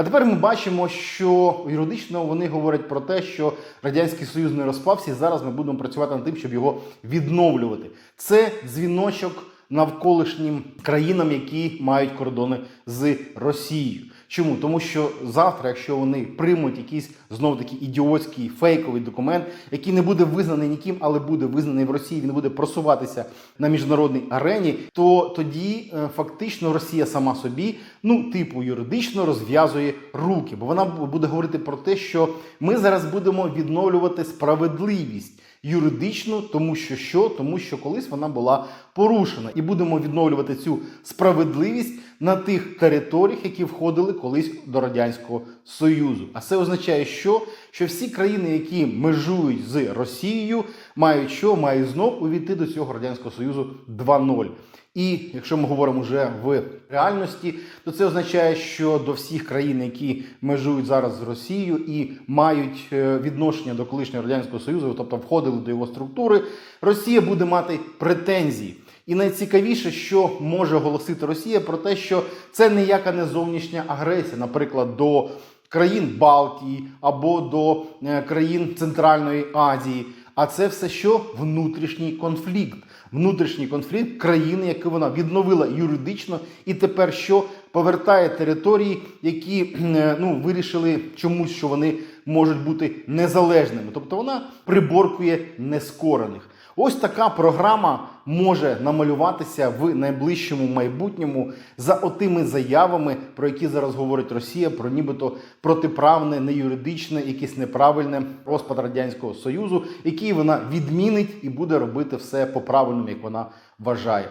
А тепер ми бачимо, що юридично вони говорять про те, що радянський союз не розпався, і зараз ми будемо працювати над тим, щоб його відновлювати. Це дзвіночок навколишнім країнам, які мають кордони з Росією. Чому? Тому що завтра, якщо вони приймуть якийсь знов таки ідіотський фейковий документ, який не буде визнаний ніким, але буде визнаний в Росії, він буде просуватися на міжнародній арені, то тоді е, фактично Росія сама собі, ну типу юридично розв'язує руки, бо вона буде говорити про те, що ми зараз будемо відновлювати справедливість юридично, тому що що? Тому що колись вона була порушена, і будемо відновлювати цю справедливість на тих територіях, які входили колись до радянського союзу. А це означає, що, що всі країни, які межують з Росією, мають що мають знов увійти до цього радянського союзу 2.0. І якщо ми говоримо вже в реальності, то це означає, що до всіх країн, які межують зараз з Росією і мають е, відношення до колишнього радянського союзу, тобто входили до його структури, Росія буде мати претензії. І найцікавіше, що може оголосити Росія про те, що це ніяка не зовнішня агресія, наприклад, до країн Балтії або до е, країн Центральної Азії. А це все що внутрішній конфлікт. Внутрішній конфлікт країни, яку вона відновила юридично, і тепер що повертає території, які е, ну вирішили чомусь, що вони можуть бути незалежними. Тобто вона приборкує нескорених. Ось така програма може намалюватися в найближчому майбутньому за отими заявами, про які зараз говорить Росія, про нібито протиправне, неюридичне, якесь неправильне розпад радянського союзу, який вона відмінить і буде робити все по правильному, як вона вважає.